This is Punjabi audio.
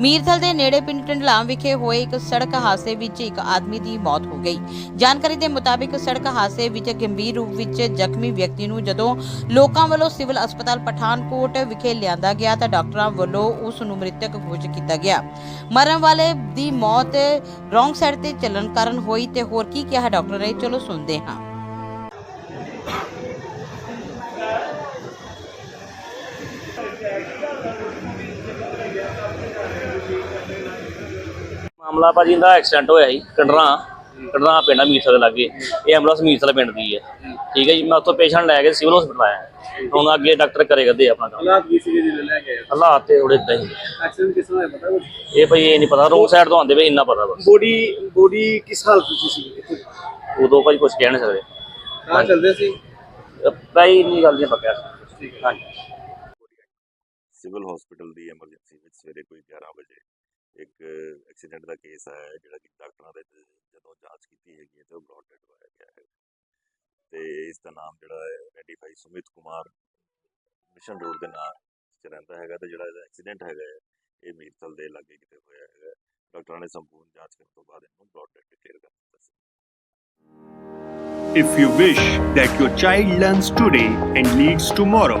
ਮੀਰਥਲ ਦੇ ਨੇੜੇ ਪਿੰਡ ਟੰਡਲਾਂ ਵਿਖੇ ਹੋਏ ਇੱਕ ਸੜਕ ਹਾਦਸੇ ਵਿੱਚ ਇੱਕ ਆਦਮੀ ਦੀ ਮੌਤ ਹੋ ਗਈ। ਜਾਣਕਾਰੀ ਦੇ ਮੁਤਾਬਿਕ ਸੜਕ ਹਾਦਸੇ ਵਿੱਚ ਗੰਭੀਰ ਰੂਪ ਵਿੱਚ ਜ਼ਖਮੀ ਵਿਅਕਤੀ ਨੂੰ ਜਦੋਂ ਲੋਕਾਂ ਵੱਲੋਂ ਸਿਵਲ ਹਸਪਤਾਲ ਪਠਾਨਕੋਟ ਵਿਖੇ ਲਿਆਂਦਾ ਗਿਆ ਤਾਂ ਡਾਕਟਰਾਂ ਵੱਲੋਂ ਉਸ ਨੂੰ ਮ੍ਰਿਤਕ ਘੋਸ਼ਿਤ ਕੀਤਾ ਗਿਆ। ਮਰਨ ਵਾਲੇ ਦੀ ਮੌਤ ਰੋਂਗ ਸਾਈਡ ਤੇ ਚੱਲਣ ਕਾਰਨ ਹੋਈ ਤੇ ਹੋਰ ਕੀ ਕਿਹਾ ਡਾਕਟਰ ਨੇ, ਚਲੋ ਸੁਣਦੇ ਹਾਂ। ਮਾਮਲਾ ਭਾਜੀ ਦਾ ਐਕਸੀਡੈਂਟ ਹੋਇਆ ਸੀ ਕੰਡਰਾ ਕੰਡਰਾ ਪਿੰਡ ਆ ਮੀਰਸਾ ਦੇ ਲਾਗੇ। ਇਹ ਐਂਬੂਲੈਂਸ ਮੀਰਸਾ ਪਿੰਡ ਦੀ ਹੈ। ਠੀਕ ਹੈ ਜੀ ਮੈਂ ਉੱਥੋਂ ਪੇਸ਼ੈਂਟ ਲੈ ਕੇ ਸਿਵਲ ਹਸਪਤਾਲ ਆਇਆ। ਹੁਣ ਅੱਗੇ ਡਾਕਟਰ ਕਰੇ ਕਰਦੇ ਆਪਣਾ ਕੰਮ। ਹਾਲਾਤ ਕੀ ਸੀਗੇ ਜਿਹੜੇ ਲੈ ਕੇ ਆਏ। ਹਾਲਾਤ ਤੇ ਥੋੜੇ ਇਦਾਂ ਹੀ। ਐਕਸੀਡੈਂਟ ਕਿਸ ਤਰ੍ਹਾਂ ਹੋਇਆ ਪਤਾ ਕੁਝ ਇਹ ਭਾਈ ਇਹ ਨਹੀਂ ਪਤਾ ਰੋਂਗ ਸਾਈਡ ਤੋਂ ਆਉਂਦੇ ਵੇ ਇੰਨਾ ਪਤਾ ਬਸ। ਬੋਡੀ ਬੋਡੀ ਕਿਸ ਹਾਲਤ ਵਿੱਚ ਸੀ? ਉਦੋਂ ਭਾਈ ਕੁਝ ਕਹਿ ਨਹੀਂ ਸਕਦੇ। ਕਹਾਂ ਚੱਲਦੇ ਸੀ? ਭਾਈ ਇੰਨੀ ਗੱਲ ਨਹੀਂ ਪੱਕਿਆ ਹਾਂਜੀ। ਸਿਵਲ ਹਸਪੀਟਲ ਦੀ ਐਮਰਜੈਂਸੀ ਵਿੱਚ ਸਵੇਰੇ ਕੋਈ 11 ਵਜੇ ਇੱਕ ਐਕਸੀਡੈਂਟ ਦਾ ਕੇਸ ਆਇਆ ਜਿਹੜਾ ਕਿ ਡਾਕਟਰਾਂ ਦੇ ਜਦੋਂ ਜਾਂਚ ਕੀਤੀ ਹੈਗੀ ਹੈ ਤੇ ਉਹ ਬ੍ਰੌਡ ਡੈਡ ਹੋਇਆ ਗਿਆ ਹੈ। ਤੇ ਇਸ ਦਾ ਨਾਮ ਜਿਹੜਾ ਹੈ identify Sumit Kumar mission road ਦੇ ਨਾਂ ਰਹਿੰਦਾ ਹੈਗਾ ਤੇ ਜਿਹੜਾ ਇਹਦਾ ਐਕਸੀਡੈਂਟ ਹੈਗਾ ਇਹ ਮੀਰਥਲ ਦੇ ਲਾਗੇ ਕਿਤੇ ਹੋਇਆ ਹੈਗਾ ਡਾਕਟਰਾਂ ਨੇ ਸੰਪੂਰਨ ਜਾਂਚ ਕਰਨ ਤੋਂ ਬਾਅਦ ਇਹਨੂੰ ਬ੍ਰੌਡ ਡੈਡ ਡਿਕਲੇਅਰ ਕਰ ਦਿੱਤਾ ਸੀ। If you wish that your child learns today and leads tomorrow,